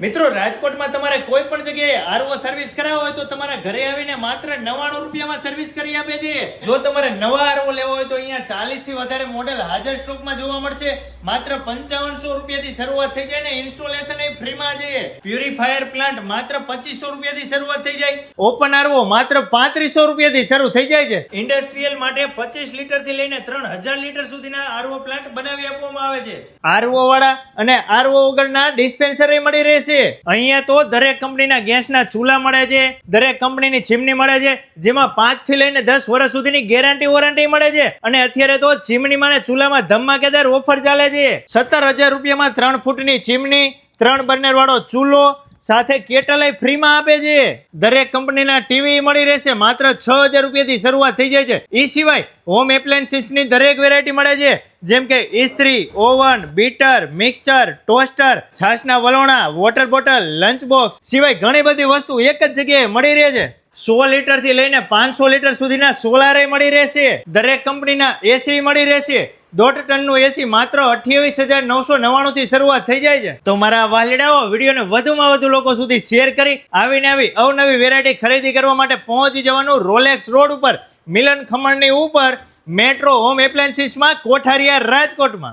મિત્રો, રાજકોટમાં તમારે કોઈ પણ જગ્યાએ આરઓ સર્વિસ કરાવવો હોય તો તમારા ઘરે આવીને માત્ર નવાણું રૂપિયામાં સર્વિસ કરી આપે છે. જો તમારે નવા આરઓ લેવો હોય તો અહીંયા ચાલીસથી વધારે મોડેલ હાજર સ્ટોકમાં જોવા મળશે. માત્ર પંચાવનસો રૂપિયાથી શરૂઆત થઈ જાય ને ઇન્સ્ટોલેશન ફ્રીમાં છે. પ્યુરિફાયર પ્લાન્ટ માત્ર પચીસો રૂપિયાથી શરૂઆત થઈ જાય. ઓપન આરઓ માત્ર પાંત્રીસો રૂપિયાથી શરૂ થઈ જાય છે. ઇન્ડસ્ટ્રીયલ માટે પચીસ લીટરથી લઈને ત્રણ હજાર લીટર સુધીના આરઓ પ્લાન્ટ બનાવી આપવામાં આવે છે. આરઓ વાળા અને આરઓ વગરના ડિસ્પેન્સરી મળી રહેશે. અહીંયા તો દરેક કંપનીના ગેસના ચૂલા મળે છે, દરેક કંપનીની ચીમની મળે છે, જેમાં પાંચથી લઈને દસ વર્ષ સુધીની ગેરંટી વોરંટી મળે છે. અને અત્યારે તો ચીમનીમાં ને ચૂલામાં ધમાકેદાર ઓફર ચાલે છે. સત્તર હજાર રૂપિયામાં ત્રણ ફૂટની ચીમની, ત્રણ બર્નર વાળો ચૂલો સાથે કેટલાય ફ્રીમાં આપે છે. દરેક કંપનીના ટીવી મળી રહેશે. માત્ર છ હજાર રૂપિયાથી શરૂઆત થઈ જાય છે. એ સિવાય હોમ એપ્લાયન્સીસની દરેક વેરાયટી મળે છે. જેમ કે ઇસ્ત્રી, ઓવન, બીટર, મિક્સર, ટોસ્ટર, છાશના વલોણા વોટર બોટલ લંચ બોક્સ સિવાય ઘણી બધી વસ્તુ એક જ જગ્યાએ મળી રહે છે. સો લીટરથી લઈને પાંચસો લીટર સુધીના સોલારે મળી રહેશે. દરેક કંપનીના એસી મળી રહેશે. દોઢ ટનનું એસી માત્ર અઠ્યાવીસ હજાર નવસો નવ્વાણુંથી શરૂઆત થઈ જાય છે. તો મારા વાલીડાઓ વિડીયોને વધુમાં વધુ લોકો સુધી શેર કરી આવીને આવી અવનવી વેરાયટી ખરીદી કરવા માટે પહોંચી જવાનું રોલેક્સ રોડ ઉપર, મિલન ખમણની ઉપર મેટ્રો હોમ એપ્લાયન્સીસમાં કોઠારિયા રાજકોટમાં.